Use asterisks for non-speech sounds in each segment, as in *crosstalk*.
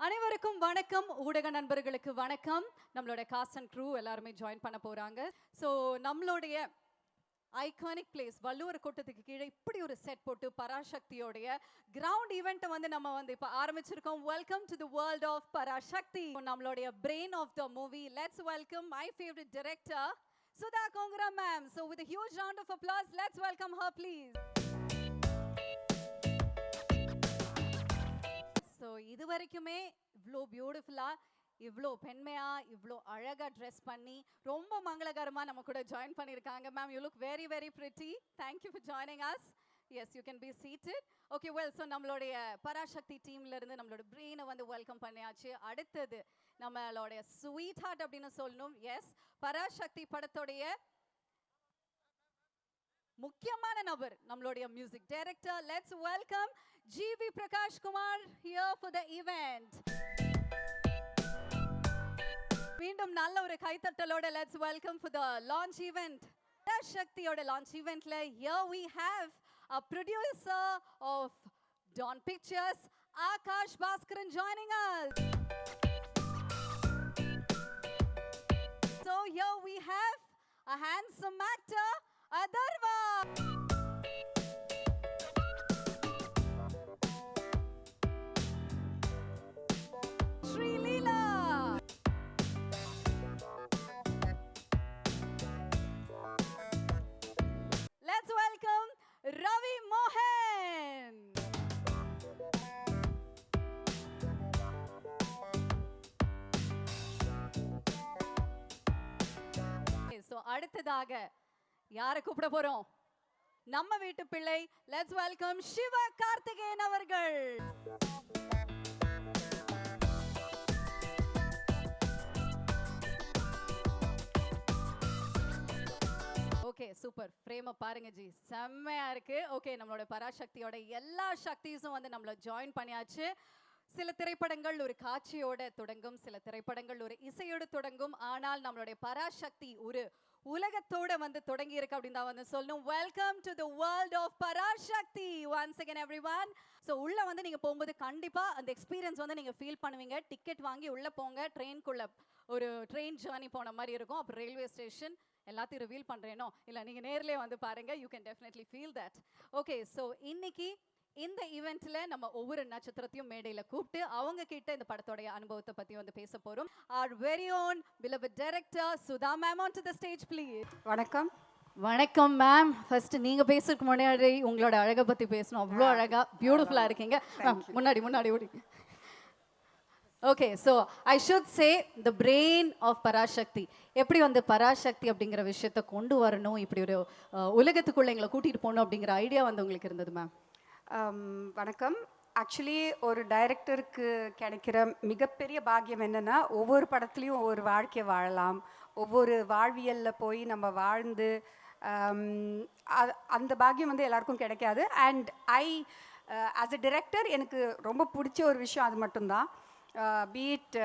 அனைவருக்கும் வணக்கம். ஊடக நண்பர்களுக்கு வணக்கம். நம்மளோட காஸ்ட் அண்ட் க்ரூ எல்லாருமே ஜாயின் பண்ண போறாங்க. ஸோ நம்மளுடைய ஐகானிக் பிளேஸ் வள்ளுவர் கூட்டத்துக்கு கீழே இப்படி ஒரு செட் போட்டு பராசக்தியோடைய கிரவுண்ட் ஈவெண்ட்டை வந்து நம்ம வந்து இப்போ ஆரம்பிச்சிருக்கோம். Welcome to the world of Parasakthi. நம்மளுடைய brain of the movie let's welcome my favourite director Sudha Kongara ma'am so with huge round of applause let's welcome her please so இது வரைக்குமே இவ்வளோ பியூட்டிஃபுல்லாக இவ்வளோ பெண்மையா இவ்வளோ அழகாக ட்ரெஸ் பண்ணி ரொம்ப மங்களகரமாக நம்ம கூட ஜாயின் பண்ணியிருக்காங்க ma'am you look very very pretty thank you for joining us yes you can be seated okay well so நம்மளுடைய பராசக்தி டீம்ல இருந்து நம்மளோட பிரெயினை வந்து வெல்கம் பண்ணியாச்சு. அடுத்தது நம்மளுடைய ஸ்வீட் ஹார்ட் அப்படின்னு சொல்லணும். எஸ் பராசக்தி படத்துடைய முக்கியமான நபர் நம்மளுடைய music director let's welcome GV Prakash Kumar here for the event மீண்டும் நல்ல ஒரு கைத்தட்டலோட let's welcome for the launch event சக்தியோட launch ஈவெண்ட்ல here we have a producer of Dawn Pictures Aakash Baskaran joining us. So here we have a handsome actor, Atharvaa Sreeleela let's welcome Ravi மோகன் so அடுத்ததாக யாரை கூப்பிட போறோம்? நம்ம வீட்டு பிள்ளை let's welcome சிவ கார்த்திகேயன் அவர்கள். ஓகே சூப்பர் ஃப்ரேமை பாருங்க ஜி. செம்மையா இருக்கு. ஓகே நம்மளோட பராசக்தியோட எல்லா சக்திஸும் வந்து நம்மள ஜாயின் பண்ணியாச்சு. சில திரைப்படங்கள் ஒரு காட்சியோட தொடங்கும் சில திரைப்படங்கள் ஒரு இசையோடு தொடங்கும். ஆனால் நம்மளுடைய பராசக்தி ஒரு உலகத்தோட வந்து தொடங்கி இருக்கு அப்படின்னு தான் வந்து சொல்லணும். Welcome to the world of Parasakthi once again everyone so உள்ள வந்து நீங்க போகும்போது கண்டிப்பா அந்த எக்ஸ்பீரியன்ஸ் வந்து நீங்க ஃபீல் பண்ணுவீங்க. டிக்கெட் வாங்கி உள்ள போங்க. ட்ரெயின்குள்ள ஒரு ட்ரெயின் ஜேர்னி போன மாதிரி இருக்கும். அப்புறம் ரயில்வே ஸ்டேஷன் எல்லாத்தையும் ரிவீல் பண்றேனோ? இல்ல நீங்க நேர்லயே வந்து பாருங்க. You can definitely feel that okay so இன்னைக்கு இந்த ஈவெண்ட்ல நம்ம ஒவ்வொரு நட்சத்திரத்தையும் மேடையில கூப்பிட்டு அவங்க கிட்ட இந்த படத்தோடைய அனுபவத்தை பத்தி வந்து பேச போறோம். Our very own beloved director Sudha ma'am on to the stage please வணக்கம். வணக்கம் மேம் ஃபர்ஸ்ட் நீங்க பேசுறதுக்கு முன்னாடி உங்களோட அழகை பத்தி பேசணும். அவ்வளோ அழகா பியூட்டிஃபுல்லா இருக்கீங்க. முன்னாடி முன்னாடி ஓடி. Okay so I should say the brain of Parasakthi. எப்படி வந்து பராசக்தி அப்படிங்கிற விஷயத்த கொண்டு வரணும்? இப்படி ஒரு உலகத்துக்குள்ள எங்களை கூட்டிட்டு போகணும் அப்படிங்கிற ஐடியா வந்து உங்களுக்கு இருந்தது மேம் வணக்கம். ஆக்சுவலி ஒரு டைரக்டருக்கு கிடைக்கிற மிகப்பெரிய பாக்கியம் என்னென்னா ஒவ்வொரு படத்துலையும் ஒவ்வொரு வாழ்க்கையை வாழலாம். ஒவ்வொரு வாழ்வியலில் போய் நம்ம வாழ்ந்து அந்த பாக்கியம் வந்து எல்லாருக்கும் கிடைக்காது. And I as a director எனக்கு ரொம்ப பிடிச்ச ஒரு விஷயம் அது மட்டும்தான். பீட்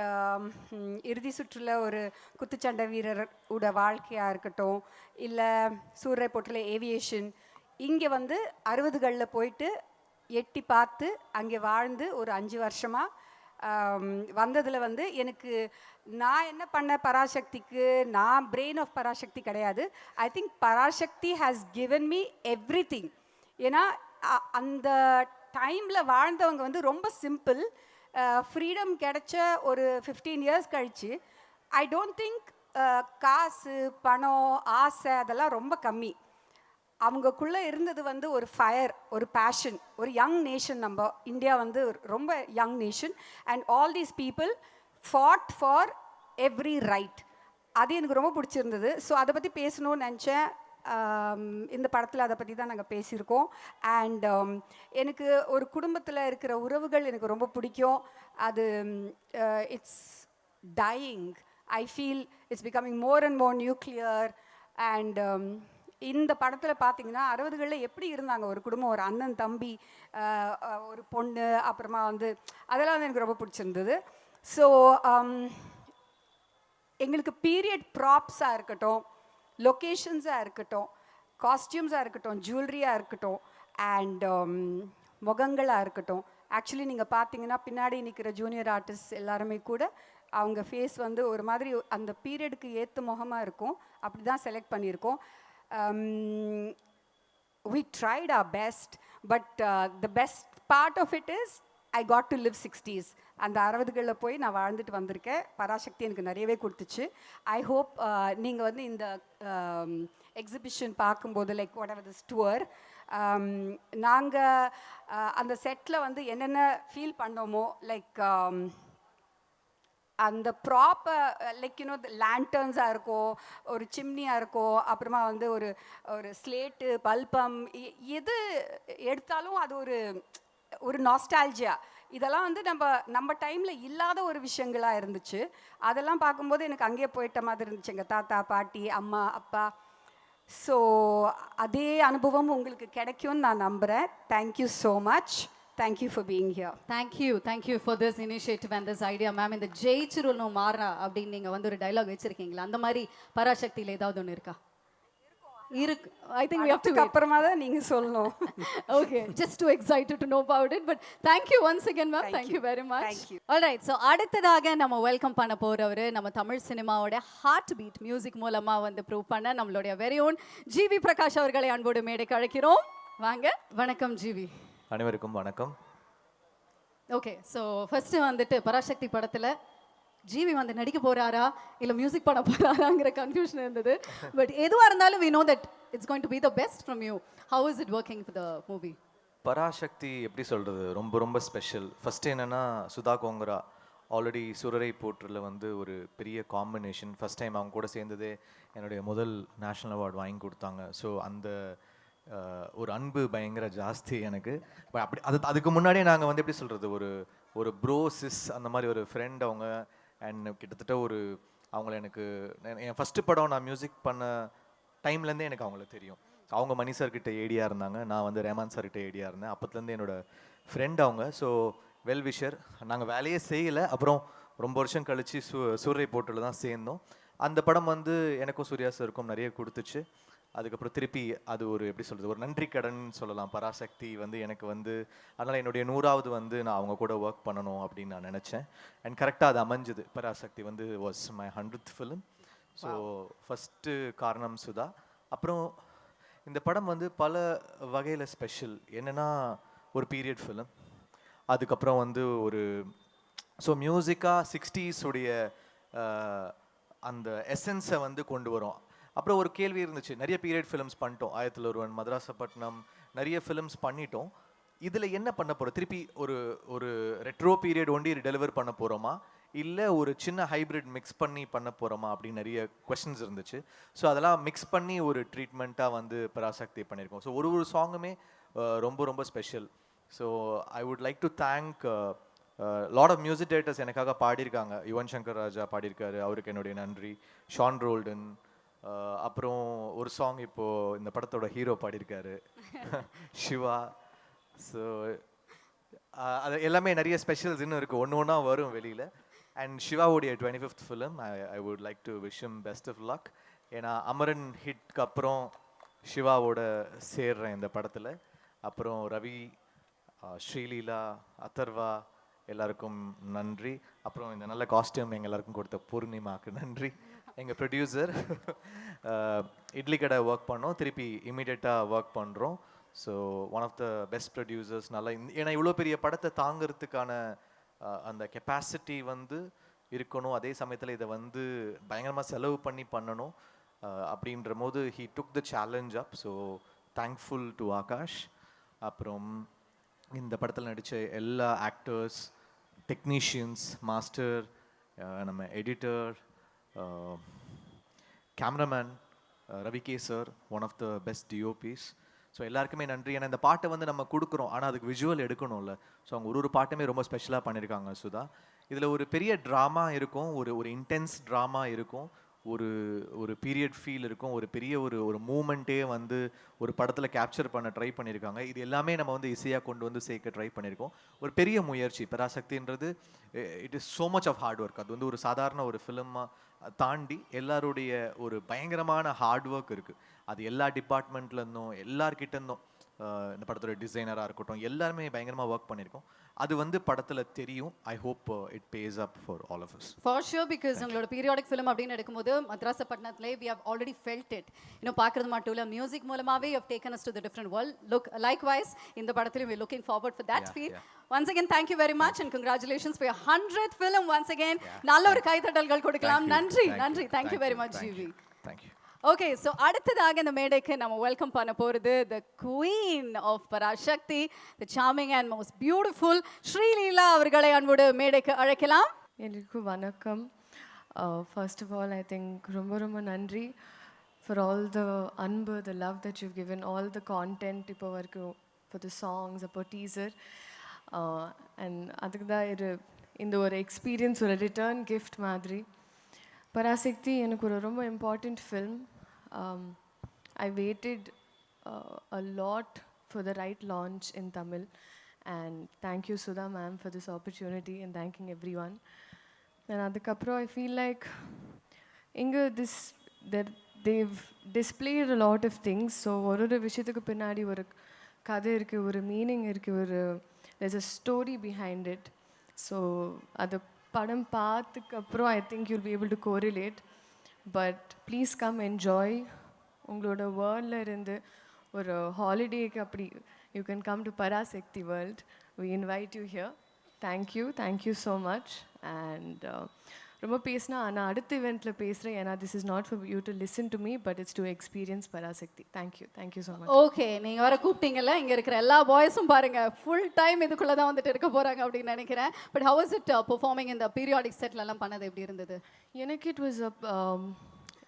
இறுதி சுற்றில் ஒரு குத்துச்சண்டை வீரர் உட வாழ்க்கையாக இருக்கட்டும் இல்லை சூரிய போட்டில் ஏவியேஷன் இங்கே வந்து அறுபதுகளில் போயிட்டு எட்டி பார்த்து அங்கே வாழ்ந்து ஒரு அஞ்சு வருஷமாக வந்ததில் வந்து எனக்கு நான் என்ன பண்ண பராசக்திக்கு நான் பிரெயின் ஆஃப் பராசக்தி கிடையாது. I think Parasakthi has given me everything ஏன்னா அந்த டைமில் வாழ்ந்தவங்க வந்து ரொம்ப சிம்பிள் ஃப்ரீடம் கிடைச்ச ஒரு ஃபிஃப்டீன் இயர்ஸ் கழிச்சு ஐ டோன்ட் திங்க் காசு பணம் ஆசை அதெல்லாம் ரொம்ப கம்மி. அவங்கக்குள்ளே இருந்தது வந்து ஒரு ஃபயர் ஒரு பேஷன் ஒரு யங் நேஷன் நம்ம. இந்தியா வந்து ஒரு ரொம்ப young nation and all these people fought for every right அது எனக்கு ரொம்ப பிடிச்சிருந்தது. ஸோ அதை பற்றி பேசணும்னு நினச்சேன். இந்த படத்தில் அதை பற்றி தான் நாங்கள் பேசியிருக்கோம். அண்ட் எனக்கு ஒரு குடும்பத்தில் இருக்கிற உறவுகள் எனக்கு ரொம்ப பிடிக்கும். அது it's dying I feel it's becoming more and more nuclear and இந்த படத்தில் பார்த்தீங்கன்னா அறுபதுகளில் எப்படி இருந்தாங்க? ஒரு குடும்பம் ஒரு அண்ணன் தம்பி ஒரு பொண்ணு அப்புறமா வந்து அதெல்லாம் வந்து எனக்கு ரொம்ப பிடிச்சிருந்தது. ஸோ um, எங்களுக்கு பீரியட் ப்ராப்ஸாக இருக்கட்டும் லொக்கேஷன்ஸாக இருக்கட்டும் காஸ்டியூம்ஸாக இருக்கட்டும் ஜுவல்லரியாக இருக்கட்டும் அண்ட் um, முகங்களாக இருக்கட்டும். ஆக்சுவலி நீங்கள் பார்த்தீங்கன்னா பின்னாடி நிற்கிற ஜூனியர் ஆர்டிஸ்ட் எல்லாருமே கூட அவங்க ஃபேஸ் வந்து ஒரு மாதிரி அந்த பீரியடுக்கு ஏற்ற முகமாக இருக்கும். அப்படி தான் செலக்ட் பண்ணியிருக்கோம். Um, we tried our best, but uh, the best part of it is I got to live 60s. அந்த அறுபதுகளில் போய் நான் வாழ்ந்துட்டு வந்திருக்கேன் பராசக்தி எனக்கு நிறையவே கொடுத்துச்சு ஐ ஹோப் uh, நீங்கள் வந்து இந்த um, எக்ஸிபிஷன் பார்க்கும்போது like what are this tour நாங்கள் அந்த செட்டில் வந்து என்னென்ன ஃபீல் பண்ணோமோ லைக் um, அந்த ப்ராப்பர் லைக் யூனோ லேண்டர்ன்ஸாக இருக்கும் ஒரு சிம்னியாக இருக்கும் அப்புறமா வந்து ஒரு ஒரு ஸ்லேட்டு பல்பம் எது எடுத்தாலும் அது ஒரு ஒரு நாஸ்டால்ஜியா இதெல்லாம் வந்து நம்ம நம்ம டைமில் இல்லாத ஒரு விஷயங்களாக இருந்துச்சு. அதெல்லாம் பார்க்கும்போது எனக்கு அங்கேயே போயிட்ட மாதிரி இருந்துச்சு. எங்கள் தாத்தா பாட்டி அம்மா அப்பா. ஸோ அதே அனுபவம் உங்களுக்கு கிடைக்கும்னு நான் நம்புகிறேன் thank you so much thank you for being here thank you thank you for this initiative and this idea ma'am இந்த ஜெயிச்சிருணும் மாறா அப்படின்னு நீங்கள் வந்து ஒரு டைலாக் வச்சிருக்கீங்களா? அந்த மாதிரி பராசக்தியில் ஏதாவது ஒன்று இருக்கா? இருக்கு. I think we have to அப்புறமா தான் நீங்கள் சொல்லணும். Okay just too excited to know about it but thank you once again ma'am Thank thank you you. Very much Thank you. Alright so அடுத்ததாக நம்ம வெல்கம் பண்ண போறவர் நம்ம தமிழ் சினிமாவோட ஹார்ட் பீட் மியூசிக் மூலமா வந்து ப்ரூவ் பண்ண நம்மளுடைய வெரி ஓன் ஜிவி பிரகாஷ் அவர்களை அன்போடு மேடைக்கு அழைக்கிறோம். வாங்க. வணக்கம் ஜிவி அனைவருக்கும் வணக்கம். ஓகே ஸோ ஃபர்ஸ்ட் வந்துட்டு பராசக்தி படத்துல ஜிவி வந்து நடிக்க போறாரா இல்ல மியூசிக் பண்ண போறாராங்கிற கன்ஃபியூஷன் இருந்தது. பட் எதுவா இருந்தாலும் we know that it's going to be the best from you how is it working for the movie Parasakthi எப்படி சொல்கிறது ரொம்ப ரொம்ப ஸ்பெஷல் ஃபர்ஸ்ட் என்னென்னா சுதா கோங்கரா ஆல்ரெடி சுரரை போற்றில் வந்து ஒரு பெரிய காம்பினேஷன் ஃபர்ஸ்ட் டைம் அவங்க கூட சேர்ந்ததே என்னுடைய முதல் நேஷ்னல் அவார்டு வாங்கி கொடுத்தாங்க. ஸோ அந்த ஒரு அன்பு பயங்கர ஜாஸ்தி எனக்கு. அப்படி அது அதுக்கு முன்னாடியே நாங்கள் வந்து எப்படி சொல்கிறது ஒரு ஒரு ப்ரோ சிஸ் அந்த மாதிரி ஒரு ஃப்ரெண்ட் அவங்க அண்ட் கிட்டத்தட்ட ஒரு அவங்கள எனக்கு என் ஃபஸ்ட்டு படம் நான் மியூசிக் பண்ண டைம்லேருந்தே எனக்கு அவங்கள தெரியும். அவங்க மணி சார் ஏடியாக இருந்தாங்க நான் வந்து ரேமான் சார் ஏடியாக இருந்தேன். அப்போத்துலேருந்து என்னோட ஃப்ரெண்ட் அவங்க ஸோ வெல் விஷர் நாங்கள் வேலையே செய்யலை. அப்புறம் ரொம்ப வருஷம் கழித்து சூ சூரிய போட்டில் தான் சேர்ந்தோம். அந்த படம் வந்து எனக்கும் சூர்யா சாருக்கும் நிறைய கொடுத்துச்சு. அதுக்கப்புறம் திருப்பி அது ஒரு எப்படி சொல்கிறது ஒரு நன்றி கடன் சொல்லலாம். பராசக்தி வந்து எனக்கு வந்து அதனால் என்னுடைய நூறாவது வந்து நான் அவங்க கூட ஒர்க் பண்ணணும் அப்படின்னு நான் நினச்சேன். அண்ட் கரெக்டாக அது அமைஞ்சது. பராசக்தி வந்து was my hundred film so first காரணம் சுதா. அப்புறம் இந்த படம் வந்து பல வகையில் ஸ்பெஷல் என்னன்னா ஒரு பீரியட் ஃபிலிம் அதுக்கப்புறம் வந்து ஒரு ஸோ மியூசிக்காக சிக்ஸ்டீஸ் உடைய அஹ், அந்த எசன்ஸை வந்து கொண்டு வரும். அப்புறம் ஒரு கேள்வி இருந்துச்சு. நிறைய பீரியட் ஃபிலிம்ஸ் பண்ணிட்டோம். ஆயிரத்தில் ஒருவன் மதராசப்பட்டினம் நிறைய ஃபிலிம்ஸ் பண்ணிட்டோம். இதில் என்ன பண்ண போகிறோம் திருப்பி ஒரு ஒரு ரெட்ரோ பீரியட் ஒண்டி டெலிவர் பண்ண போகிறோமா இல்லை ஒரு சின்ன ஹைப்ரிட் மிக்ஸ் பண்ணி பண்ண போகிறோமா அப்படின்னு நிறைய கொஷின்ஸ் இருந்துச்சு. ஸோ அதெல்லாம் மிக்ஸ் பண்ணி ஒரு ட்ரீட்மெண்ட்டாக வந்து பராசக்தி பண்ணியிருக்கோம். ஸோ ஒரு ஒரு சாங்குமே ரொம்ப ரொம்ப special so I would like to thank lot of music directors எனக்காக பாடியிருக்காங்க. யுவன் சங்கர் ராஜா பாடியிருக்காரு. அவருக்கு என்னுடைய நன்றி. ஷான் ரோல்டன் அப்புறம் ஒரு சாங் இப்போ இந்த படத்தோட ஹீரோ பாடியிருக்காரு. *laughs* சிவா. ஸோ அது எல்லாமே நிறைய ஸ்பெஷல்ஸ் இன்னும் இருக்குது ஒன்று ஒன்றா வரும் வெளியில். And சிவாவுடைய twenty fifth film I I would like to wish him best of luck ஏன்னா அமரன் ஹிட்க்கு அப்புறம் சிவாவோட சேர்றேன் இந்த படத்தில். அப்புறம் ரவி ஸ்ரீலீலா அதர்வா எல்லாருக்கும் நன்றி. அப்புறம் இந்த நல்ல காஸ்டியூம் எங்க எல்லாருக்கும் கொடுத்த பூர்ணிமாக்கு நன்றி. எங்கள் *laughs* ப்ரொடியூசர் இட்லி கடை ஒர்க் பண்ணோம். திருப்பி இமீடியட்டாக ஒர்க் பண்ணுறோம் so one of the best producers நல்லா ஏன்னா இவ்வளோ பெரிய படத்தை தாங்கிறதுக்கான அந்த கெப்பாசிட்டி வந்து இருக்கணும். அதே சமயத்தில் இதை வந்து பயங்கரமாக செலவு பண்ணி பண்ணணும். அப்படின்ற போது he took the challenge up so thankful to Aakash அப்புறம் இந்த படத்தில் நடித்த எல்லா ஆக்டர்ஸ் டெக்னீஷியன்ஸ் மாஸ்டர் நம்ம editor cameraman Ravi K sir one of the best DOPs so எல்லாருக்குமே நன்றி. ஏன்னா இந்த பாட்டை வந்து நம்ம கொடுக்குறோம். ஆனால் அதுக்கு விஜுவல் எடுக்கணும்ல. ஸோ அவங்க ஒரு ஒரு பாட்டுமே ரொம்ப ஸ்பெஷலாக பண்ணியிருக்காங்க சுதா. இதில் ஒரு பெரிய ட்ராமா இருக்கும். ஒரு ஒரு இன்டென்ஸ் ட்ராமா இருக்கும். ஒரு ஒரு பீரியட் ஃபீல் இருக்கும். ஒரு பெரிய ஒரு ஒரு மூமெண்ட்டே வந்து ஒரு படத்தில் கேப்சர் பண்ண ட்ரை பண்ணியிருக்காங்க இது எல்லாமே நம்ம வந்து இசையாக கொண்டு வந்து சேர்க்க ட்ரை பண்ணியிருக்கோம் ஒரு பெரிய முயற்சி. பராசக்தின்றது it is so much of hard work அது வந்து ஒரு சாதாரண ஒரு ஃபிலிமாக தாண்டி எல்லாருடைய ஒரு பயங்கரமான ஹார்ட் ஒர்க் இருக்குது அது எல்லா டிபார்ட்மெண்ட்லேருந்தும் எல்லார்கிட்டேருந்தும் இந்த படத்தோட டிசைனராக இருக்கட்டும் எல்லாருமே பயங்கரமாக ஒர்க் பண்ணியிருக்கோம். அது வந்து படத்தில் தெரியும். I hope it pays up for all of us for sure because உங்களோட பீரியாடிக் ஃபிலிம் அப்படின்னு எடுக்கும்போது மத்ராசப்பட்டினத்திலே we have already felt it இன்னும் பார்க்குறது மட்டும் இல்லை மியூசிக் மூலமாகவே you taken us to the different world look like wise இந்த படத்துலையும் we looking forward for that feel once again thank you very much and congratulations for hundred film once again நல்ல ஒரு கைதட்டல்கள் கொடுக்கலாம். நன்றி நன்றி. Thank you very much GV thank you okay so அடுத்ததாக இந்த மேடைக்கு நம்ம வெல்கம் பண்ண போகிறது the queen of Parasakthi the charming and most beautiful Sreeleela அவர்களை அன்போடு மேடைக்கு அழைக்கலாம். எல்லாருக்கும் வணக்கம். First of all I think ரொம்ப ரொம்ப நன்றி ஃபார் ஆல் த அன்பு the love that you given all the content இப்போ வரைக்கும் இப்போ த சாங்ஸ் அப்போ டீசர் அண்ட் அதுக்கு தான் இது இந்த ஒரு எக்ஸ்பீரியன்ஸ் ஒரு ரிட்டர்ன் கிஃப்ட் மாதிரி. பராசக்தி எனக்கு ஒரு ரொம்ப important film Um, i waited a lot for the right launch in Tamil and thank you Sudha ma'am for this opportunity and thanking everyone and அதுக்கப்புறம் ஐ ஃபீல் லைக் இங்கே this there they've displayed a lot of things so ஒரு ஒரு விஷயத்துக்கு பின்னாடி ஒரு கதை இருக்குது ஒரு மீனிங் இருக்குது ஒரு there's a story behind it. So அது படம் பார்த்ததுக்கு அப்புறம் I think you'll be able to correlate but please come enjoy உங்களோட வேர்ல்டில் இருந்து ஒரு ஹாலிடேக்கு அப்படி you can come to Parasakthi world we invite you here thank you thank you so much and ரொம்ப பேசினா நான் அடுத்த இவெண்ட்டில் பேசுகிறேன் ஏன்னா this is not for you to listen to me but it's to experience Parasakthi thank you thank you so much okay நீங்க வர கூப்பிட்டீங்கல்ல இங்க இருக்கிற எல்லா பாய்ஸும் பாருங்க. ஃபுல் டைம் இதுக்குள்ள தான் வந்துட்டு இருக்க போறாங்க அப்படின்னு நினைக்கிறேன். But how is it performing இந்த பீரியாடிக் செட்ல எல்லாம் பண்ணது எப்படி இருந்தது? எனக்கு it was a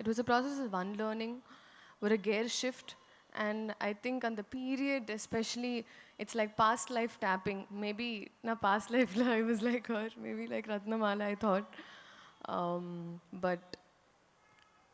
it was a process of one learning ஒரு care shift and I think அந்த period especially it's like past life tapping maybe நான் பாஸ்ட் லைஃப்பில் I was like her maybe like Ratnamala I thought but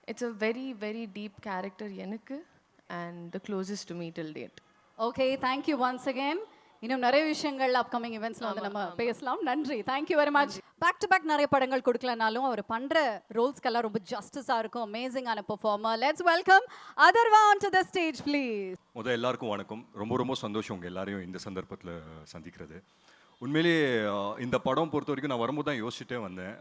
it's a very very deep character எனக்கு and the closest to me till date okay thank you once again இன்னும் நிறைய விஷயங்கள் upcoming இவெண்ட்ஸ்ல வந்து நம்ம பேசலாம். நன்றி. Thank you very much back to back நிறைய படங்கள் கொடுக்கலனாலும் அவர் பண்ற ரோல்ஸ்க்கெல்லாம் ரொம்ப ஜஸ்டிஸா இருக்கும். அமேசிங்கான performer let's welcome Atharvaa on to the stage please முதல் எல்லாருக்கும் வணக்கம். ரொம்ப ரொம்ப சந்தோஷம் உங்கள் எல்லாரையும் இந்த சந்தர்ப்பத்தில் சந்திக்கிறது. உண்மையிலேயே இந்த படம் பொறுத்த வரைக்கும் நான் வரும்போது தான் யோசிச்சுட்டே வந்தேன்.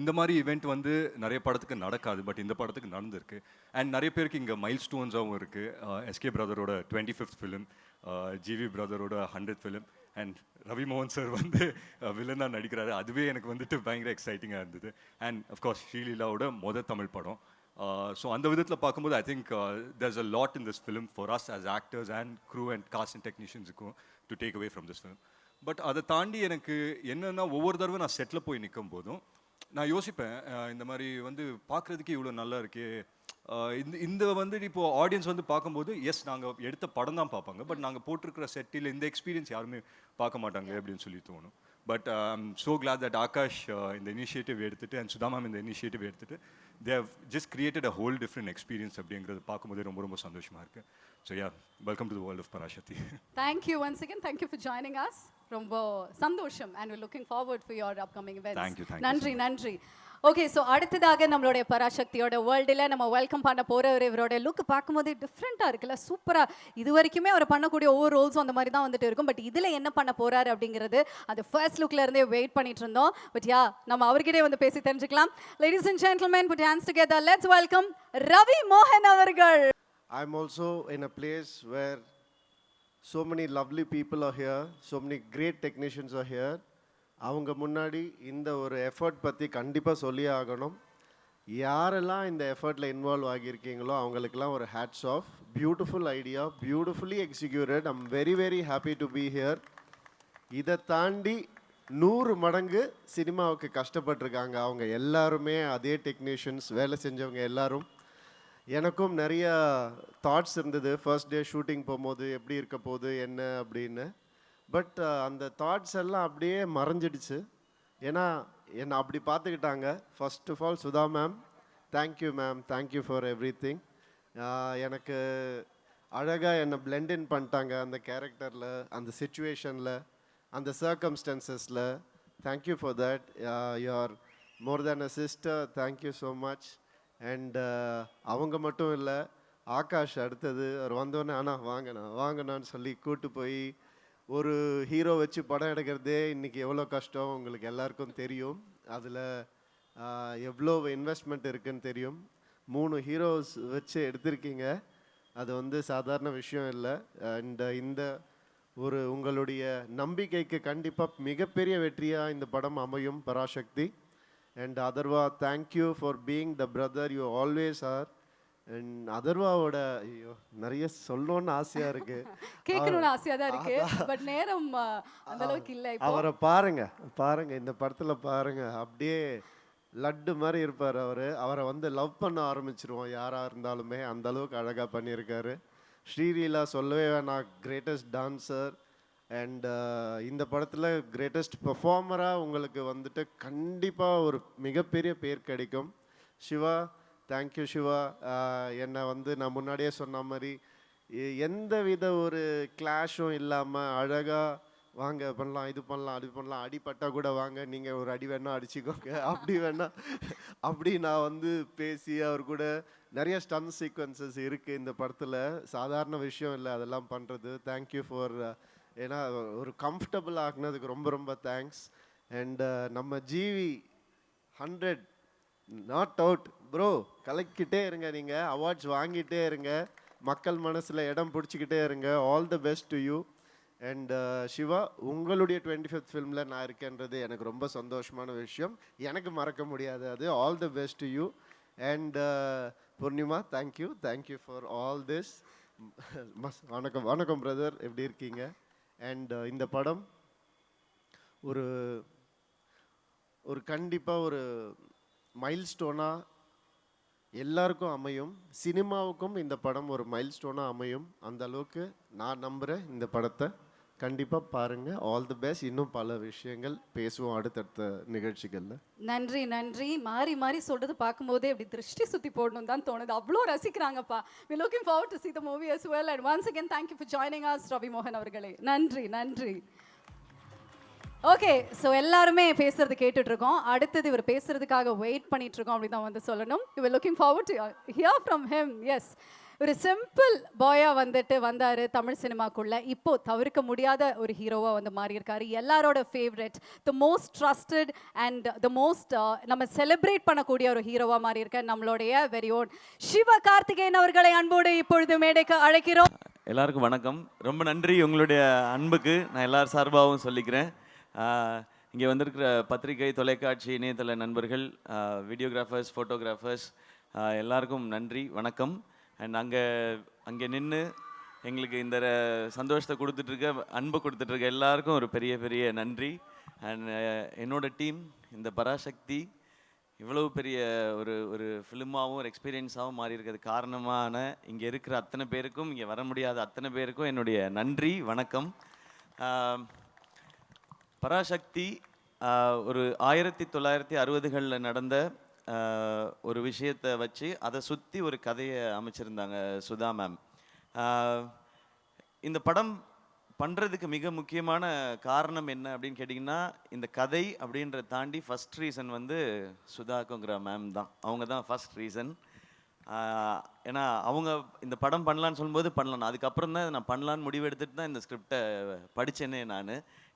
இந்த மாதிரி ஈவெண்ட் வந்து நிறைய படத்துக்கு நடக்காது பட் இந்த படத்துக்கு நடந்திருக்கு. அண்ட் நிறைய பேருக்கு இங்கே மைல் ஸ்டோன்ஸாகவும் இருக்குது எஸ்கே பிரதரோட டுவெண்ட்டி ஃபிஃப்த் ஃபிலிம் ஜிவி பிரதரோட ஹண்ட்ரட் ஃபிலிம் அண்ட் ரவி மோகன் சார் வந்து வில்லனாக நடிக்கிறாரு. அதுவே எனக்கு வந்துட்டு பயங்கர எக்ஸைட்டிங்காக இருந்தது. அண்ட் அஃப்கோர்ஸ் ஸ்ரீலீலாவோட மொதல் தமிழ் படம். ஸோ அந்த விதத்தில் பார்க்கும்போது I think there's a lot in this film for us as actors and crew and cast and டெக்னீஷியன்ஸுக்கும் to take away from this film but அதை தாண்டி எனக்கு என்னென்னா ஒவ்வொரு தடவை நான் செட்டில் போய் நிற்கும் போதும் நான் யோசிப்பேன். இந்த மாதிரி வந்து பார்க்குறதுக்கே இவ்வளோ நல்லா இருக்கே. இந்த இந்த வந்து இப்போ ஆடியன்ஸ் வந்து பார்க்கும்போது எஸ் நாங்கள் எடுத்த படம் தான் பார்ப்பாங்க. பட் நாங்கள் போட்டிருக்கிற செட்டில் இந்த எக்ஸ்பீரியன்ஸ் யாருமே பார்க்க மாட்டாங்க அப்படின்னு சொல்லி தோணும். But I'm so glad that Akash இந்த இனிஷியேட்டிவ் எடுத்துட்டு அண்ட் சுதா மேம் இந்த இனிஷியேட்டிவ் எடுத்துட்டு they have just created a whole different experience அப்படிங்கிறது பார்க்கும்போதே ரொம்ப ரொம்ப சந்தோஷமா இருக்கு. So yeah welcome to the world of Parasakthi thank you once again thank you for joining as ரொம்ப சந்தோஷம். And looking forward for your upcoming Thank you, events thank you நன்றி நன்றி. ஓகே ஸோ அடுத்ததாக நம்மளுடைய பராசக்தியோட வேர்ல்டில் நம்ம வெல்கம் பண்ண போகிற ஒரு இவரோட லுக் பார்க்கும்போது டிஃப்ரெண்ட்டாக இருக்குல்ல சூப்பராக இது வரைக்குமே அவர் பண்ணக்கூடிய ஒவ்வொரு ரோல்ஸும் அந்த மாதிரி தான் வந்துட்டு இருக்கும். பட் இதில் என்ன பண்ண போகிறாரு அப்படிங்கிறது அந்த ஃபர்ஸ்ட் லுக்கில் இருந்தே வெயிட் பண்ணிட்டு இருந்தோம். பட் யா நம்ம அவர்கிட்டே வந்து பேசி தெரிஞ்சுக்கலாம். Ladies and gentlemen put hands together let's welcome Ravi மோகன் அவர்கள். I am also in a place where so many lovely people are here, so many great technicians are here. அவங்க முன்னாடி இந்த ஒரு எஃபர்ட் பற்றி கண்டிப்பாக சொல்லியே ஆகணும். யாரெல்லாம் இந்த எஃபர்ட்டில் இன்வால்வ் ஆகியிருக்கீங்களோ அவங்களுக்கெல்லாம் ஒரு hats off beautiful idea beautifully executed I'm very very happy to be here இதை தாண்டி நூறு மடங்கு சினிமாவுக்கு கஷ்டப்பட்டிருக்காங்க அவங்க எல்லாருமே அதே டெக்னீஷியன்ஸ் வேலை செஞ்சவங்க எல்லாரும். எனக்கும் நிறைய தாட்ஸ் இருந்தது. ஃபர்ஸ்ட் டே ஷூட்டிங் போகும்போது எப்படி இருக்க போகுது என்ன அப்படின்னு. பட் uh, அந்த தாட்ஸ் எல்லாம் அப்படியே மறைஞ்சிடுச்சு. ஏன்னா என்னை அப்படி பார்த்துக்கிட்டாங்க. First of all Sudha ma'am thank you ma'am thank you for everything எனக்கு அழகாக என்னை blend பண்ணிட்டாங்க அந்த கேரக்டரில் அந்த சுச்சுவேஷனில் அந்த சர்க்கம்ஸ்டன்சஸில் thank you for that you're more than a sister thank you so much and அவங்க மட்டும் இல்லை ஆகாஷ் அடுத்தது அவர் வந்தோடனே ஆனால் வாங்கண்ணா வாங்கண்ணான்னு சொல்லி கூட்டு போய் ஒரு ஹீரோ வச்சு படம் எடுக்கிறதே இன்றைக்கி எவ்வளோ கஷ்டம் உங்களுக்கு எல்லாருக்கும் தெரியும். அதில் எவ்வளோ இன்வெஸ்ட்மெண்ட் இருக்குன்னு தெரியும். மூணு ஹீரோஸ் வச்சு எடுத்திருக்கீங்க. அது வந்து சாதாரண விஷயம் இல்லை. அண்ட் இந்த ஒரு உங்களுடைய நம்பிக்கைக்கு கண்டிப்பாக மிகப்பெரிய வெற்றியாக இந்த படம் அமையும் Parasakthi. And Atharvaa thank you for being the brother you always are and அதர்வாவோட ஐயோ நிறைய சொல்லணும்னு ஆசையாக இருக்கு. கேட்கணும்னு ஆசையா தான் இருக்கு பட் நேரம் அந்த அளவுக்கு இல்ல அவரை பாருங்க பாருங்க இந்த படத்தில் பாருங்க. அப்படியே லட்டு மாதிரி இருப்பார் அவர். அவரை வந்து லவ் பண்ண ஆரம்பிச்சிருவோம் யாராக இருந்தாலுமே. அந்த அளவுக்கு அழகாக பண்ணியிருக்காரு. ஸ்ரீலீலா சொல்லவே வேணாம் கிரேட்டஸ்ட் டான்சர் அண்ட் இந்த படத்தில் கிரேட்டஸ்ட் பெர்ஃபார்மராக உங்களுக்கு வந்துட்டு கண்டிப்பாக ஒரு மிகப்பெரிய பேர் கிடைக்கும். சிவா தேங்க்யூ சிவா என்னை வந்து நான் முன்னாடியே சொன்ன மாதிரி எந்த வித ஒரு கிளாஷும் இல்லாமல் அழகாக வாங்க பண்ணலாம் இது பண்ணலாம் அது பண்ணலாம் அடிப்பட்டால் கூட வாங்க நீங்கள் ஒரு அடி வேணால் அடிச்சுக்கோங்க. *laughs* அப்படி வேணா அப்படி நான் வந்து பேசி அவர் கூட நிறைய ஸ்டன் சீக்வன்சஸ் இருக்குது இந்த படத்தில். சாதாரண விஷயம் இல்லை அதெல்லாம் பண்ணுறது தேங்க்யூ ஃபார் ஏன்னா ஒரு கம்ஃபர்டபுள் ஆக்குனதுக்கு ரொம்ப ரொம்ப தேங்க்ஸ் அண்ட் நம்ம GV hundred not out bro கலக்கிட்டே இருங்க நீங்கள் அவார்ட்ஸ் வாங்கிட்டே இருங்க. மக்கள் மனசில் இடம் பிடிச்சிக்கிட்டே இருங்க. All the best to you and Siva உங்களுடைய டுவெண்ட்டி ஃபிஃப்த் ஃபிலிமில் நான் இருக்கேன்றது எனக்கு ரொம்ப சந்தோஷமான விஷயம். எனக்கு மறக்க முடியாது. அது all the best to you and Poornima thank you thank you for all this வணக்கம். வணக்கம் பிரதர் எப்படி இருக்கீங்க? அண்ட் uh, இந்த படம் ஒரு ஒரு கண்டிப்பாக ஒரு மைல்ஸ்டோனாக எல்லாருக்கும் அமையும். சினிமாவுக்கும் இந்த படம் ஒரு மைல்ஸ்டோனாக அமையும். அந்த அளவுக்கு நான் நம்புகிறேன் இந்த படத்தை கண்டிப்பாக பாருங்கள் ஆல் தி பெஸ்ட் இன்னும் பல விஷயங்கள் பேசுவோம் அடுத்தடுத்த நிகழ்ச்சிகளில். நன்றி நன்றி. மாறி மாறி சொல்கிறது பார்க்கும்போதே அப்படி திருஷ்டி சுற்றி போடணும் தான் தோணுது. அவ்வளோ ரசிக்கிறாங்கப்பா. We looking forward to see the movie as well and once again thank you for joining us Ravi மோகன் அவர்களே. நன்றி நன்றி. ஓகே ஸோ எல்லாருமே பேசுறது கேட்டுட்டு இருக்கோம் அடுத்தது இவர் பேசுறதுக்காக வெயிட் பண்ணிட்டு இருக்கோம் அப்படின்னு தான் வந்து சொல்லணும். இவர் looking forward here from him as ஒரு சிம்பிள் பாயா வந்துட்டு வந்தாரு தமிழ் சினிமாக்குள்ள. இப்போ தவிர்க்க முடியாத ஒரு ஹீரோவா வந்து மாறியிருக்காரு. எல்லாரோட favourite the most trusted and the most நம்ம செலிப்ரேட் பண்ணக்கூடிய ஒரு ஹீரோவா மாறியிருக்க நம்மளுடைய வெரி ஓன் சிவ கார்த்திகேயன் அவர்களை அன்போடு இப்பொழுது மேடைக்கு அழைக்கிறோம். எல்லாருக்கும் வணக்கம். ரொம்ப நன்றி உங்களுடைய அன்புக்கு. நான் எல்லார் சார்பாகவும் சொல்லிக்கிறேன். இங்கே வந்திருக்கிற பத்திரிகை தொலைக்காட்சி இணையதள நண்பர்கள் வீடியோகிராஃபர்ஸ் ஃபோட்டோகிராஃபர்ஸ் எல்லாருக்கும் நன்றி வணக்கம். அண்ட் அங்கே அங்கே நின்று எங்களுக்கு இந்த ர- சந்தோஷத்தை கொடுத்துட்ருக்க அன்பு கொடுத்துட்ருக்க எல்லாருக்கும் ஒரு பெரிய பெரிய நன்றி. அண்ட் என்னோட டீம் இந்த பராசக்தி இவ்வளவு பெரிய ஒரு ஒரு ஃபிலிமாகவும் ஒரு எக்ஸ்பீரியன்ஸாகவும் மாறி இருக்கிறது காரணமான இங்கே இருக்கிற அத்தனை பேருக்கும் இங்கே வர முடியாத அத்தனை பேருக்கும் என்னுடைய நன்றி வணக்கம். பராசக்தி ஒரு ஆயிரத்தி தொள்ளாயிரத்தி அறுபதுகளில் நடந்த ஒரு விஷயத்தை வச்சு அதை சுற்றி ஒரு கதையை அமைச்சிருந்தாங்க சுதா மேம் இந்த படம் பண்ணுறதுக்கு மிக முக்கியமான காரணம் என்ன அப்படின்னு கேட்டிங்கன்னா இந்த கதை அப்படின்றத தாண்டி ஃபர்ஸ்ட் ரீசன் வந்து சுதாக்குங்கிற மேம் தான். அவங்க தான் ஃபர்ஸ்ட் ரீசன் ஏன்னா அவங்க இந்த படம் பண்ணலான்னு சொல்லும்போது பண்ணலாம். அதுக்கப்புறம் தான் நான் பண்ணலான்னு முடிவு எடுத்துகிட்டு தான் இந்த ஸ்கிரிப்டை படித்தேனே நான்.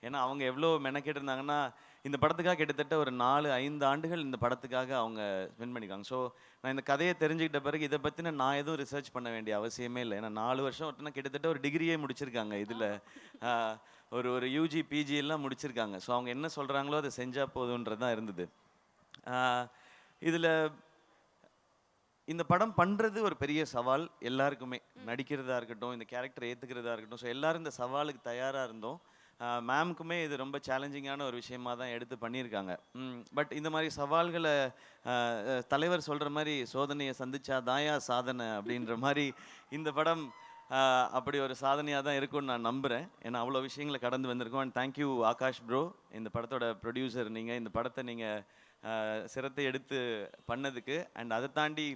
ஏன்னா அவங்க எவ்வளோ மெனக்கெட்டு இருந்தாங்கன்னா இந்த படத்துக்காக கிட்டத்தட்ட ஒரு நாலு ஐந்து ஆண்டுகள் இந்த படத்துக்காக அவங்க ஸ்பெண்ட் பண்ணியிருக்காங்க ஸோ நான் இந்த கதையை தெரிஞ்சுக்கிட்ட பிறகு இதை பற்றின நான் எதுவும் ரிசர்ச் பண்ண வேண்டிய அவசியமே இல்லை. ஏன்னா நாலு வருஷம் ஒருத்தனா கிட்டத்தட்ட ஒரு டிகிரியே முடிச்சிருக்காங்க இதில். ஒரு ஒரு யூஜி பிஜி எல்லாம் முடிச்சிருக்காங்க. ஸோ அவங்க என்ன சொல்கிறாங்களோ அதை செஞ்சால் போதுன்றது தான் இருந்தது. இதில் இந்த படம் பண்ணுறது ஒரு பெரிய சவால் எல்லாருக்குமே. நடிக்கிறதா இருக்கட்டும் இந்த கேரக்டர் ஏற்றுக்கிறதா இருக்கட்டும். ஸோ எல்லாரும் இந்த சவாலுக்கு தயாராக இருந்தோம். மேம்க்குமே இது ரொம்ப சேலஞ்சிங்கான ஒரு விஷயமா தான் எடுத்து பண்ணியிருக்காங்க. பட் இந்த மாதிரி சவால்களை தலைவர் சொல்கிற மாதிரி சோதனையை சந்திச்சா தாயா சாதனை அப்படின்ற மாதிரி இந்த படம் அப்படி ஒரு சாதனையாக தான் இருக்கும்னு நான் நம்புகிறேன் ஏன்னா அவ்வளோ விஷயங்களை கடந்து வந்திருக்கோம். அண்ட் தேங்க்யூ ஆகாஷ் ப்ரோ இந்த படத்தோட ப்ரொடியூசர் நீங்கள் இந்த படத்தை நீங்கள் சிரத்தை எடுத்து பண்ணதுக்கு. அண்ட் அதை தாண்டி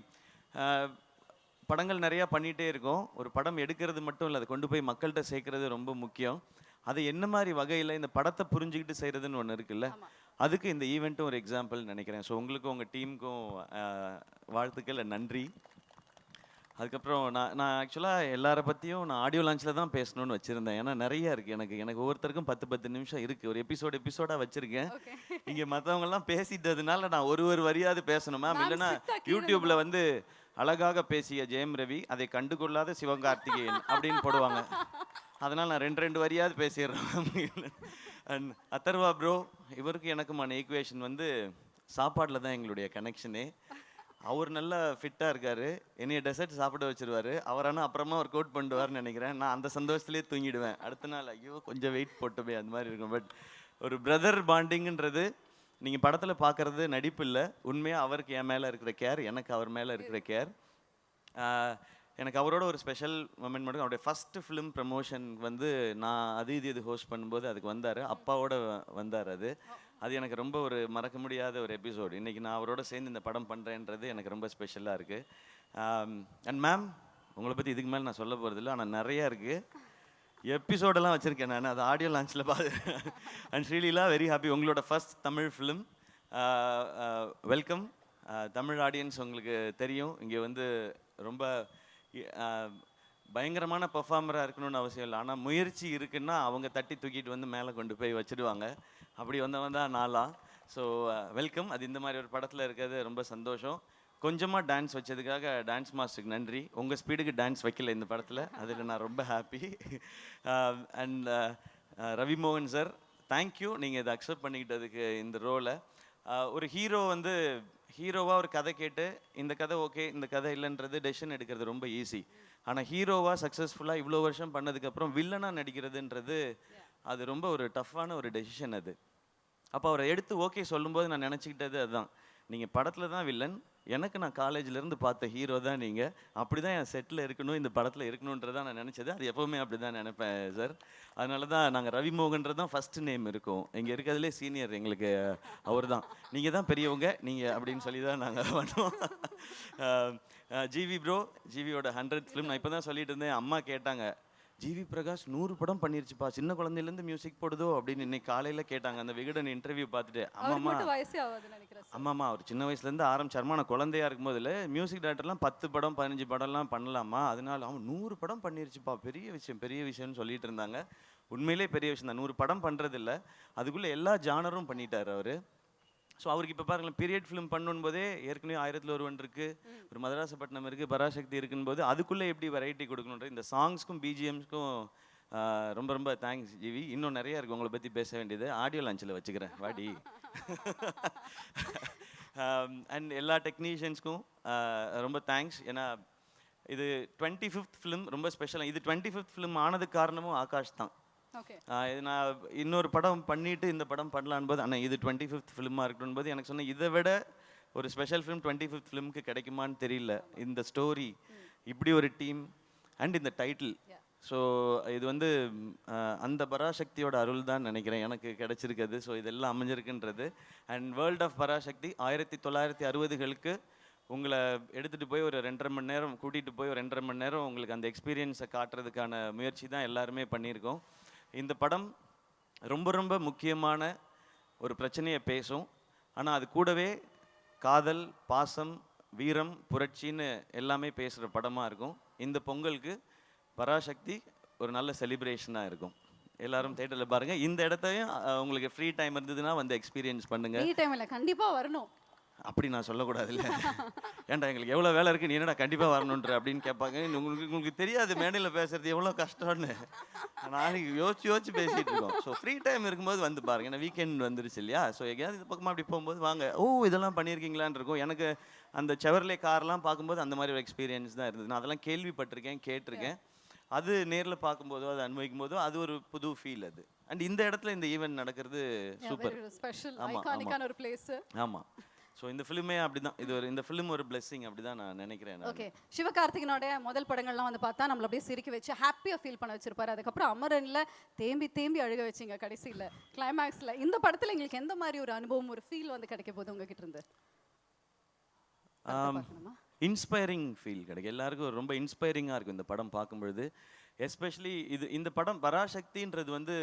படங்கள் நிறையா பண்ணிகிட்டே இருக்கோம். ஒரு படம் எடுக்கிறது மட்டும் இல்லை அதை கொண்டு போய் மக்கள்கிட்ட சேர்க்கறது ரொம்ப முக்கியம். அது என்ன மாதிரி வகையில் இந்த படத்தை புரிஞ்சுக்கிட்டு செய்கிறதுன்னு ஒன்று இருக்குல்ல? அதுக்கு இந்த ஈவெண்ட்டும் ஒரு எக்ஸாம்பிள் நினைக்கிறேன். ஸோ உங்களுக்கும் உங்கள் டீமுக்கும் வாழ்த்துக்கள். நன்றி. அதுக்கப்புறம் நான் நான் ஆக்சுவலாக எல்லார பற்றியும் நான் ஆடியோ லான்ச்சில் தான் பேசணும்னு வச்சுருந்தேன். ஏன்னா நிறைய இருக்குது எனக்கு. எனக்கு ஒவ்வொருத்தருக்கும் பத்து பத்து நிமிஷம் இருக்குது ஒரு எபிசோடு எபிசோடாக வச்சுருக்கேன். இங்கே மற்றவங்கெல்லாம் பேசிட்டதுனால நான் ஒரு ஒரு வரியாவது பேசணும்? இல்லைன்னா யூடியூப்ல வந்து அழகாக பேசிய ஜெயம் ரவி அதை கண்டுகொள்ளாத சிவகார்த்திகேயன் அப்படின்னு போடுவாங்க. *laughs* அதனால் நான் ரெண்டு ரெண்டு வரியாவது பேசிடுறேன். அண்ட் அத்தர்வா ப்ரோ இவருக்கு எனக்குமான ஈக்குவேஷன் வந்து சாப்பாட்டில் தான் எங்களுடைய கனெக்ஷனே அவர் நல்லா ஃபிட்டாக இருக்காரு. என்னைய டெசர்ட் சாப்பிட வச்சுருவார். அவர் ஆனால் அப்புறமா ஒர்க் அவுட் பண்ணுவார்னு நினைக்கிறேன். நான் அந்த சந்தோஷத்துலேயே தூங்கிடுவேன். அடுத்த நாள் ஐயோ கொஞ்சம் வெயிட் போட்டுமே அந்த மாதிரி இருக்கும். பட் ஒரு பிரதர் பாண்டிங்குன்றது நீங்கள் படத்தில் பார்க்குறது நடிப்பு இல்லை. உண்மையாக அவருக்கு என் மேலே இருக்கிற கேர் எனக்கு அவர் மேலே இருக்கிற கேர் எனக்கு அவரோட ஒரு ஸ்பெஷல் மொமெண்ட் மட்டும் அவருடைய ஃபஸ்ட்டு ஃபிலிம் ப்ரமோஷன் வந்து நான் அது இது இது ஹோஸ்ட் பண்ணும்போது அதுக்கு வந்தார். அப்பாவோட வந்தார் அது. அது எனக்கு ரொம்ப ஒரு மறக்க முடியாத ஒரு எபிசோடு இன்றைக்கி நான் அவரோட சேர்ந்து இந்த படம் பண்ணுறேன்றது எனக்கு ரொம்ப ஸ்பெஷலாக இருக்குது அண்ட் மேம் உங்களை பற்றி இதுக்கு மேலே நான் சொல்ல போகிறதில்ல ஆனால் நிறையா இருக்குது எபிசோடெல்லாம் வச்சுருக்கேன் நான். அது ஆடியோ லான்ச்சில் பார்த்து அண்ட் ஸ்ரீலீலா வெரி ஹாப்பி உங்களோட first Tamil film welcome uh, uh, uh, Tamil audience உங்களுக்கு தெரியும். இங்கே வந்து ரொம்ப பயங்கரமான பெர்ஃபார்மராக இருக்கணும்னு அவசியம் இல்லை. ஆனால் முயற்சி இருக்குன்னா அவங்க தட்டி தூக்கிட்டு வந்து மேலே கொண்டு போய் வச்சிடுவாங்க. அப்படி வந்தவன் தான் நாளாம் ஸோ வெல்கம் அது இந்த மாதிரி ஒரு படத்தில் இருக்கிறது ரொம்ப சந்தோஷம். கொஞ்சமாக டான்ஸ் வச்சதுக்காக டான்ஸ் மாஸ்டருக்கு நன்றி. உங்கள் ஸ்பீடுக்கு டான்ஸ் வைக்கல இந்த படத்தில். அதில் நான் ரொம்ப ஹாப்பி அண்ட் ரவி மோகன் சார் தேங்க்யூ நீங்கள் இதை அக்செப்ட் பண்ணிக்கிட்டதுக்கு இந்த ரோலை ஒரு ஹீரோ வந்து ஹீரோவாக ஒரு கதை கேட்டு இந்த கதை ஓகே இந்த கதை இல்லைன்றது டெசிஷன் எடுக்கிறது ரொம்ப ஈஸி ஆனால் ஹீரோவாக சக்ஸஸ்ஃபுல்லாக இவ்வளோ வருஷம் பண்ணதுக்கப்புறம் வில்லனாக நடிக்கிறதுன்றது அது ரொம்ப ஒரு டஃப்பான ஒரு டெசிஷன் அது. அப்போ அவரை எடுத்து ஓகே சொல்லும்போது நான் நினச்சிக்கிட்டது அதுதான். நீங்கள் படத்தில் தான் வில்லன் எனக்கு நான் காலேஜ்லேருந்து பார்த்த ஹீரோ தான் நீங்கள் அப்படி தான் என் செட்டில் இருக்கணும் இந்த படத்தில் இருக்கணுன்றதான் நான் நினச்சது. அது எப்போவுமே அப்படி தான் நினைப்பேன் சார் அதனால தான் நாங்கள் ரவிமோகன்றது தான் ஃபஸ்ட்டு நேம் இருக்கும். இங்கே இருக்கிறதுலே சீனியர் எங்களுக்கு அவர் தான் நீங்கள் தான் பெரியவங்க நீங்கள் அப்படின்னு சொல்லி தான் நாங்கள் *laughs* பண்ணுவோம் ஜிவி ப்ரோ ஜிவியோட ஹண்ட்ரட் ஃபிலிம் நான் இப்போ தான் சொல்லிட்டு இருந்தேன். அம்மா கேட்டாங்க ஜிவி பிரகாஷ் நூறு படம் பண்ணிருச்சுப்பா. சின்ன குழந்தையிலேருந்து மியூசிக் போடுதோ அப்படின்னு இன்னைக்கு காலையில் கேட்டாங்க. அந்த விகடன் இன்டர்வியூ பார்த்துட்டு sir. ஆமாம்மா அவர் சின்ன வயசுலேருந்து ஆரம்பிச்சாருமா நான் குழந்தையா இருக்கும்போதுல மியூசிக் டேரக்டர்லாம் பத்து படம் பதினஞ்சு படம்லாம் பண்ணலாமா? அதனால அவன் நூறு படம் பண்ணிருச்சுப்பா. பெரிய விஷயம் பெரிய விஷயம்னு சொல்லிட்டு இருந்தாங்க. உண்மையிலே பெரிய விஷயம் தான். நூறு படம் பண்ணுறதில்ல அதுக்குள்ளே எல்லா ஜானரும் பண்ணிட்டார் அவர். ஸோ அவருக்கு இப்போ பாருங்களேன் பீரியட் ஃபிலிம் பண்ணும்போதே ஏற்கனவே ஆயிரத்தில் ஒருவன் இருக்கு. ஒரு மதராசப்பட்டினம் இருக்குது பராசக்தி இருக்குன்னு போது அதுக்குள்ளே எப்படி வெரைட்டி கொடுக்கணுன்ற இந்த சாங்ஸ்க்கும் பிஜிஎம்ஸ்க்கும் ரொம்ப ரொம்ப தேங்க்ஸ் ஜிவி. இன்னும் நிறைய இருக்கு உங்களை பற்றி பேச வேண்டியது. ஆடியோ லான்ச்சில் வச்சுக்கிறேன். வாடி. Um, அண்ட் எல்லா டெக்னீஷியன்ஸ்க்கும் ரொம்ப தேங்க்ஸ் ஏன்னா இது டுவெண்ட்டி ஃபிஃப்த் ஃபிலிம் ரொம்ப ஸ்பெஷலாக இது டுவெண்ட்டி ஃபிஃப்த் ஃபிலிம் ஆனதுக்கு காரணமும் ஆகாஷ் தான். இது நான் இன்னொரு படம் பண்ணிட்டு இந்த படம் பண்ணலான் போது ஆனால் இது டுவெண்ட்டி ஃபிஃப்த் ஃபிலிமாக இருக்கட்டும் போது எனக்கு சொன்ன இதை விட ஒரு ஸ்பெஷல் ஃபிலிம் டுவெண்ட்டி ஃபிஃப்த் ஃபிலிமுக்கு கிடைக்குமான்னு தெரியல. இந்த ஸ்டோரி இப்படி ஒரு டீம் அண்ட் இந்த டைட்டில் ஸோ இது வந்து அந்த பராசக்தியோட அருள் தான் நினைக்கிறேன். எனக்கு கிடைச்சிருக்குது ஸோ இதெல்லாம் அமைஞ்சிருக்குன்றது. அண்ட் வேர்ல்ட் ஆஃப் பராசக்தி ஆயிரத்தி தொள்ளாயிரத்தி அறுபதுகளுக்கு உங்களை எடுத்துகிட்டு போய் ஒரு ரெண்டரை மணி நேரம் கூட்டிகிட்டு போய் ஒரு ரெண்டரை மணி நேரம் உங்களுக்கு அந்த எக்ஸ்பீரியன்ஸை காட்டுறதுக்கான முயற்சி தான் எல்லாருமே பண்ணியிருக்கோம். இந்த படம் ரொம்ப ரொம்ப முக்கியமான ஒரு பிரச்சனையை பேசும். ஆனால் அது கூடவே காதல் பாசம் வீரம் புரட்சின்னு எல்லாமே பேசுகிற படமாக இருக்கும். இந்த பொங்கலுக்கு பராசக்தி ஒரு நல்ல செலிப்ரேஷனாக இருக்கும். எல்லாரும் தேட்டரில் பாருங்கள் இந்த இடத்தையும் உங்களுக்கு ஃப்ரீ டைம் இருந்ததுன்னா வந்து எக்ஸ்பீரியன்ஸ் பண்ணுங்கள் ஃப்ரீ டைம் கண்டிப்பாக வரணும். அப்படி நான் சொல்லக்கூடாது இல்லை ஏன்டா எங்களுக்கு எவ்வளோ வேலை இருக்கு நீ என்னடா கண்டிப்பாக வரணுன்ற அப்படின்னு கேட்பாங்க. உங்களுக்கு உங்களுக்கு தெரியாது மேடையில் பேசுறது எவ்வளோ கஷ்டம்னு. நாளைக்கு யோசிச்சு யோசிச்சு பேசிட்டு இருக்கோம். ஸோ ஃப்ரீ டைம் இருக்கும்போது வந்து பாருங்க ஏன்னா வீக்கெண்ட் வந்துருச்சு இல்லையா? ஸோ எங்கேயாவது இந்த பக்கமாக அப்படி போகும்போது வாங்க. ஓ இதெல்லாம் பண்ணியிருக்கீங்களான்னு இருக்கும். எனக்கு அந்த செவர்லே கார்லாம் பார்க்கும்போது அந்த மாதிரி ஒரு எக்ஸ்பீரியன்ஸ் தான் இருந்தது. நான் அதெல்லாம் கேள்விப்பட்டிருக்கேன் கேட்டிருக்கேன். அது நேரில் பார்க்கும்போதோ அதை அனுபவிக்கும் போதோ அது ஒரு புது ஃபீல் அது. அண்ட் இந்த இடத்துல இந்த ஈவெண்ட் நடக்கிறது சூப்பர் ஸ்பெஷல் ஆமா, ஐகானிக்கான ஒரு பிளேஸ் ஆமாம் ஸோ இந்த ஃபிலிமே அப்படிதான். இது ஒரு இந்த ஃபிலிம் ஒரு பிளெஸ்ஸிங் அப்படிதான் நான் நினைக்கிறேன் நான். ஓகே சிவகார்த்திகனோட முதல் படங்கள்லாம் வந்து பார்த்தா நம்மள அப்படியே சிரிக்க வச்சு ஹாப்பியா ஃபீல் பண்ண வச்சிருப்பாரு. அதுக்கப்புறம் அமரன்ல தேம்பி தேம்பி அழுக வச்சீங்க கடைசியில. கிளைமேக்ஸ்ல இந்த படத்துல எங்களுக்கு எந்த மாதிரி ஒரு அனுபவம் ஒரு ஃபீல் வந்து கிடைக்க போகுது உங்ககிட்ட இருந்து? ஆம், பார்க்கணுமா? இன்ஸ்பைரிங் ஃபீல் கிடைக்கும். எல்லாருக்கும் ரொம்ப இன்ஸ்பைரிங்காக இருக்கும் இந்த படம் பார்க்கும்பொழுது. எஸ்பெஷலி இது இந்த படம் பராசக்தின்றது வந்து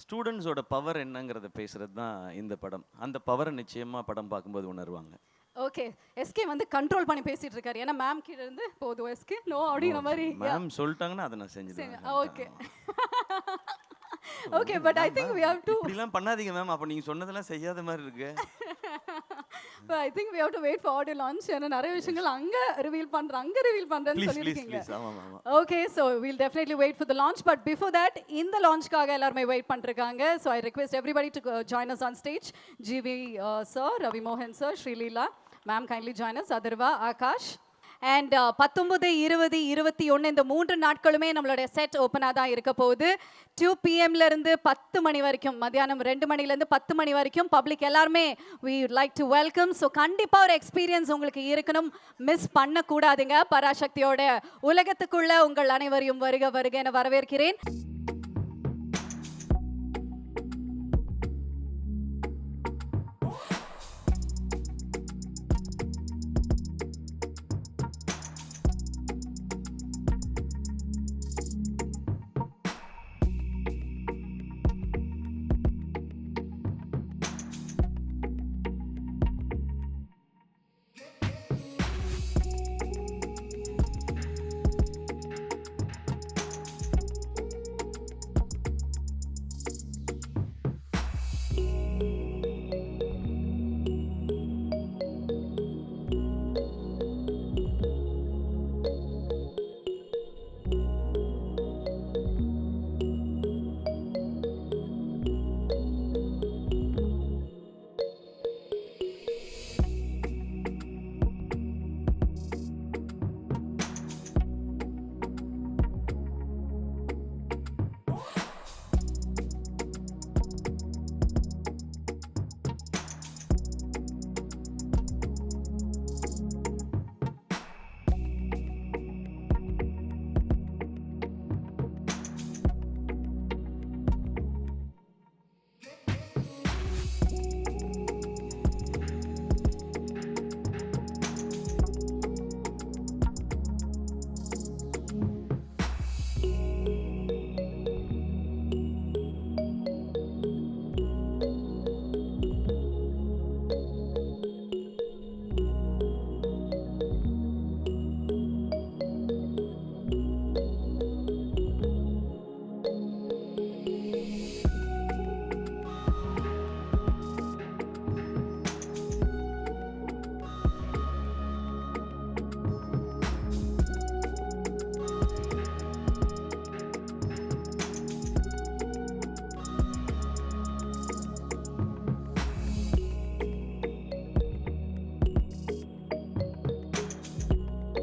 ஸ்டூடெண்ட்ஸோட பவர் என்னங்கிறத பேசுறது தான் இந்த படம். அந்த பவரை நிச்சயமாக படம் பார்க்கும்போது உணர்வாங்க. ஓகே எஸ்கே வந்து கண்ட்ரோல் பண்ணி பேசிட்டு இருக்காரு. ஏன்னா மேம் கீழ இருந்து போதும் எஸ்கே நோ அப்படிங்கிற மாதிரி. மேம் சொல்லிட்டாங்கன்னா அதை நான் செஞ்சுடுவேன் okay okay but I think we have to இப்படிலாம் பண்ணாதீங்க மேம் அப்போ நீங்க சொன்னதெல்லாம் செய்யாத மாதிரி இருக்கு. I think we have to wait for audio launch ஏன்னா நிறைய விஷயங்கள் அங்க ரிவீல் பண்ற அங்க ரிவீல் பண்றேன்னு சொல்லிருக்கீங்க okay so will definitely wait for the launch but before that இந்த லான்ச்காக எல்லாருமே வெயிட் பண்ணிருக்காங்க. So I request everybody to join us on stage GV sir Ravi மோகன் sir Sreeleela ma'am kindly join us Atharvaa Akash and uh, பத்தொம்பது இருபது இருபத்தி ஒன்று இந்த மூன்று நாட்களுமே நம்மளுடைய செட் ஓப்பனாக தான் இருக்க போகுது. டூ இருந்து பத்து மணி வரைக்கும் மத்தியானம் ரெண்டு மணிலேருந்து பத்து மணி வரைக்கும் பப்ளிக் எல்லாருமே we like to welcome so கண்டிப்பாக ஒரு எக்ஸ்பீரியன்ஸ் உங்களுக்கு இருக்கணும். மிஸ் பண்ணக்கூடாதுங்க. பராசக்தியோட உலகத்துக்குள்ள உங்கள் அனைவரையும் வருக வருக என வரவேற்கிறேன்.